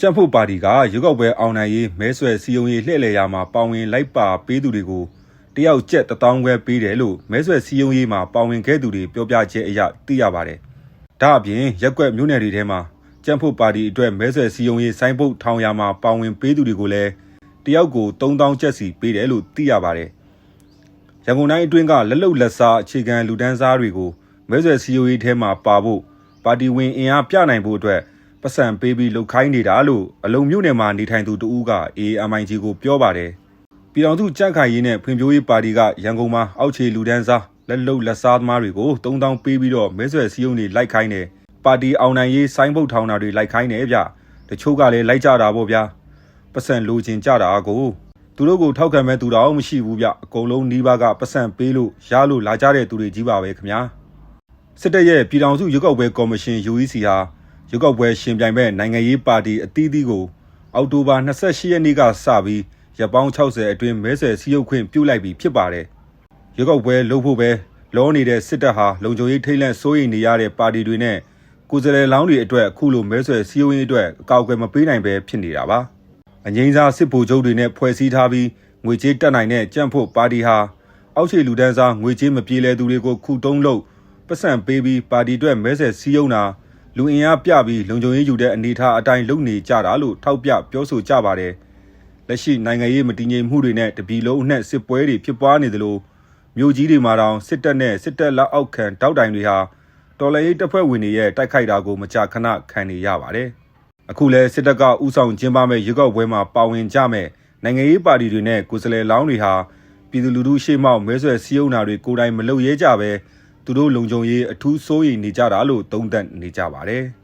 ကြံ့ဖို့ပါတီကရွေးကောက်ပွဲအောင်နိုင်ရေးမဲဆွယ်စည်းရုံးရေးလှည့်လည်ရာမှာပါဝင်လိုက်ပါပေးသူတွေကိုတယောက်ကျပ်1000ခွဲပေးတယ်လို့မဲဆွယ်စည်းရုံးရေးမှာပါဝင်ခဲ့သူတွေပြောပြချက်အရသိရပါတယ်။ဒါအပြင်ရက်ကွက်မြို့နယ်တွေထဲမှာကြံ့ဖို့ပါတီအတွက်မဲဆွယ်စည်းရုံးရေးစိုင်းပုတ်ထောင်ရာမှာပါဝင်ပေးသူတွေကိုလည်းတယောက်ကို3000ကျပ်စီပေးတယ်လို့သိရပါတယ်။ရန်ကုန်တိုင်းအတွင်းကလက်လုံလက်စားအခြေခံလူဒန်းစားတွေကိုမဲဆွယ်စည်းရုံးရေးထဲမှာပါဖို့ပါတီဝင်အင်အားပြနိုင်ဖို့အတွက် ပတ်စံပေးပြီးလှုပ်ခိုင်းနေတာလို့အလုံမြို့နယ်မှာနေထိုင်သူတဦးက AMIG ကိုပြောပါတယ်။ပြည်တော်စုကြက်ခိုင်ရေးနဲ့ဖွံ့ဖြိုးရေးပါတီကရန်ကုန်မှာအောက်ခြေလူဒန်းစားလက်လုံလက်စားသမားတွေကို3000ပေးပြီးတော့မဲဆွယ်စည်းရုံးတွေလိုက်ခိုင်းတယ်။ပါတီအောင်နိုင်ရေးဆိုင်းဘုတ်ထောင်တာတွေလိုက်ခိုင်းတယ်ဗျ။တချို့ကလည်းလိုက်ကြတာပေါ့ဗျာ။ပတ်စံလိုချင်ကြတာကိုသူတို့ကိုထောက်ခံမဲ့သူတော်မရှိဘူးဗျ။အကုန်လုံးနှီးပါးကပတ်စံပေးလို့ရလို့လာကြတဲ့သူတွေကြီးပါပဲခင်ဗျာ။စစ်တပ်ရဲ့ပြည်ထောင်စုရွေးကောက်ပွဲကော်မရှင် UEC ဟာ ရွေးကောက်ပွဲရှင်ပြိုင်မဲ့နိုင်ငံရေးပါတီအသီးသီးကိုအောက်တိုဘာ28ရက်နေ့ကစပြီးရပ်ပေါင်း60အတွင်းမဲဆွယ်စည်းရုံးခွင့်ပြုလိုက်ပြီးဖြစ်ပါတယ်။ရွေးကောက်ပွဲလုပ်ဖို့ပဲလောနေတဲ့စစ်တပ်ဟာလုံခြုံရေးထိတ်လန့်စိုးရိမ်နေရတဲ့ပါတီတွေနဲ့ကိုယ်စားလှယ်လောင်းတွေအတွက်အခုလိုမဲဆွယ်စည်းရုံးရေးအတွက်အကောက်အကွယ်မပေးနိုင်ပဲဖြစ်နေတာပါ။အငိမ့်စားစစ်ဗိုလ်ချုပ်တွေနဲ့ဖွဲ့စည်းထားပြီးငွေကြေးတက်နိုင်တဲ့ကြံ့ဖို့ပါတီဟာအောက်ခြေလူဒန်းစားငွေကြေးမပြေလည်သူတွေကိုခုတုံးလို့ပတ်စံပေးပြီးပါတီအတွက်မဲဆက်စည်းရုံးတာ လူအင်အားပြပြီးလုံခြုံရေးယူတဲ့အနေအထားအတိုင်းလုပ်နေကြတာလို့ထောက်ပြပြောဆိုကြပါတယ်။လက်ရှိနိုင်ငံရေးမတည်ငြိမ်မှုတွေနဲ့တပြည်လုံးအနှံ့စစ်ပွဲတွေဖြစ်ပွားနေသလိုမြို့ကြီးတွေမှာတောင်စစ်တပ်နဲ့စစ်တပ်လက်အောက်ခံတောက်တိုင်တွေဟာတော်လှန်ရေးတပ်ဖွဲ့ဝင်တွေရဲ့တိုက်ခိုက်တာကိုမကြာခဏခံနေရပါတယ်။အခုလဲစစ်တပ်ကဥဆောင်ကျင်းပမဲ့ရွေးကောက်ပွဲမှာပါဝင်ကြမဲ့နိုင်ငံရေးပါတီတွေနဲ့ကိုယ်စားလှယ်လောင်းတွေဟာပြည်သူလူထုရှေ့မှောက်မဲဆွယ်စည်းရုံးတာတွေကိုယ်တိုင်မလုပ်ရဲကြပဲ သူတို့လုံခြုံရေးအထူးစိုးရိမ်နေကြတာလို့သုံးသပ်နေကြပါတယ်။